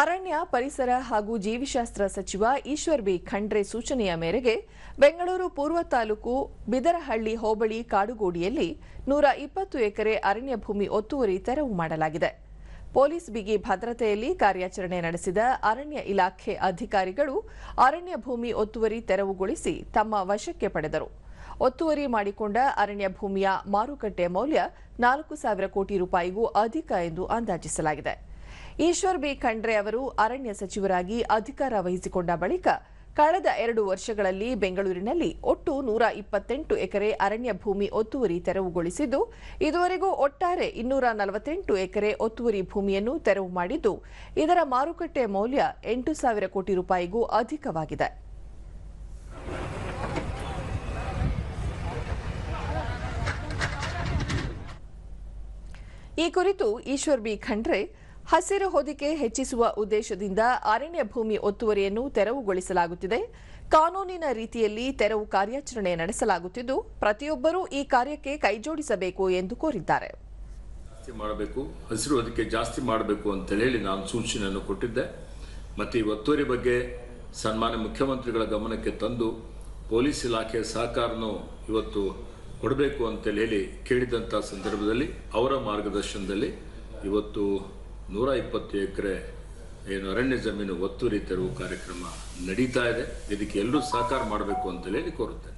ಅರಣ್ಯ, ಪರಿಸರ ಹಾಗೂ ಜೀವಿಶಾಸ್ತ್ರ ಸಚಿವ ಈಶ್ವರ್ ಬಿ ಖಂಡ್ರೆ ಸೂಚನೆಯ ಮೇರೆಗೆ ಬೆಂಗಳೂರು ಪೂರ್ವ ತಾಲೂಕು ಬಿದರಹಳ್ಳಿ ಹೋಬಳಿ ಕಾಡುಗೋಡಿಯಲ್ಲಿ ನೂರ ಇಪ್ಪತ್ತು ಎಕರೆ ಅರಣ್ಯ ಭೂಮಿ ಒತ್ತುವರಿ ತೆರವು ಮಾಡಲಾಗಿದೆ. ಪೊಲೀಸ್ ಬಿಗಿ ಭದ್ರತೆಯಲ್ಲಿ ಕಾರ್ಯಾಚರಣೆ ನಡೆಸಿದ ಅರಣ್ಯ ಇಲಾಖೆ ಅಧಿಕಾರಿಗಳು ಅರಣ್ಯ ಭೂಮಿ ಒತ್ತುವರಿ ತೆರವುಗೊಳಿಸಿ ತಮ್ಮ ವಶಕ್ಕೆ ಪಡೆದರು. ಒತ್ತುವರಿ ಮಾಡಿಕೊಂಡ ಅರಣ್ಯ ಭೂಮಿಯ ಮಾರುಕಟ್ಟೆ ಮೌಲ್ಯ ನಾಲ್ಕು ಸಾವಿರ ಕೋಟಿ ರೂಪಾಯಿಗೂ ಅಧಿಕ ಎಂದು ಅಂದಾಜಿಸಲಾಗಿದೆ. ಈಶ್ವರ್ ಬಿ ಖಂಡ್ರೆ ಅವರು ಅರಣ್ಯ ಸಚಿವರಾಗಿ ಅಧಿಕಾರ ವಹಿಸಿಕೊಂಡ ಬಳಿಕ ಕಳೆದ ಎರಡು ವರ್ಷಗಳಲ್ಲಿ ಬೆಂಗಳೂರಿನಲ್ಲಿ ಒಟ್ಟು ನೂರ ಇಪ್ಪತ್ತೆಂಟು ಎಕರೆ ಅರಣ್ಯ ಭೂಮಿ ಒತ್ತುವರಿ ತೆರವುಗೊಳಿಸಿದ್ದು, ಇದುವರೆಗೂ ಒಟ್ಟಾರೆ ಇನ್ನೂರ ನಲವತ್ತೆಂಟು ಎಕರೆ ಒತ್ತುವರಿ ಭೂಮಿಯನ್ನು ತೆರವು ಮಾಡಿದ್ದು, ಇದರ ಮಾರುಕಟ್ಟೆ ಮೌಲ್ಯ ಎಂಟು ಸಾವಿರ ಕೋಟಿ ರೂಪಾಯಿಗೂ ಅಧಿಕವಾಗಿದೆ. ಈ ಕುರಿತು ಈಶ್ವರ್ ಬಿ ಖಂಡ್ರೆ ಹಸಿರು ಹೊದಿಕೆ ಹೆಚ್ಚಿಸುವ ಉದ್ದೇಶದಿಂದ ಅರಣ್ಯ ಭೂಮಿ ಒತ್ತುವರಿಯನ್ನು ತೆರವುಗೊಳಿಸಲಾಗುತ್ತಿದೆ. ಕಾನೂನಿನ ರೀತಿಯಲ್ಲಿ ತೆರವು ಕಾರ್ಯಾಚರಣೆ ನಡೆಸಲಾಗುತ್ತಿದ್ದು, ಪ್ರತಿಯೊಬ್ಬರೂ ಈ ಕಾರ್ಯಕ್ಕೆ ಕೈಜೋಡಿಸಬೇಕು ಎಂದು ಕೋರಿದ್ದಾರೆ. ಮಾಡಬೇಕು, ಹಸಿರು ಹೊದಿಕೆ ಜಾಸ್ತಿ ಮಾಡಬೇಕು ಅಂತ ಹೇಳಿ ನಾನು ಸೂಚನೆಯನ್ನು ಕೊಟ್ಟಿದ್ದೆ. ಮತ್ತು ಈ ಒತ್ತುವರಿ ಬಗ್ಗೆ ಸನ್ಮಾನ್ಯ ಮುಖ್ಯಮಂತ್ರಿಗಳ ಗಮನಕ್ಕೆ ತಂದು ಪೊಲೀಸ್ ಇಲಾಖೆಯ ಸಹಕಾರನೂ ಇವತ್ತು ಕೊಡಬೇಕು ಅಂತೇಳಿ ಹೇಳಿ ಕೇಳಿದಂಥ ಸಂದರ್ಭದಲ್ಲಿ, ಅವರ ಮಾರ್ಗದರ್ಶನದಲ್ಲಿ ಇವತ್ತು ನೂರ ಇಪ್ಪತ್ತು ಎಕರೆ ಏನು ಅರಣ್ಯ ಜಮೀನು ಒತ್ತುವರಿ ತೆರವು ಕಾರ್ಯಕ್ರಮ ನಡೀತಾ ಇದೆ. ಇದಕ್ಕೆ ಎಲ್ಲರೂ ಸಹಕಾರ ಮಾಡಬೇಕು ಅಂತೇಳಿ ಕೋರುತ್ತೇನೆ.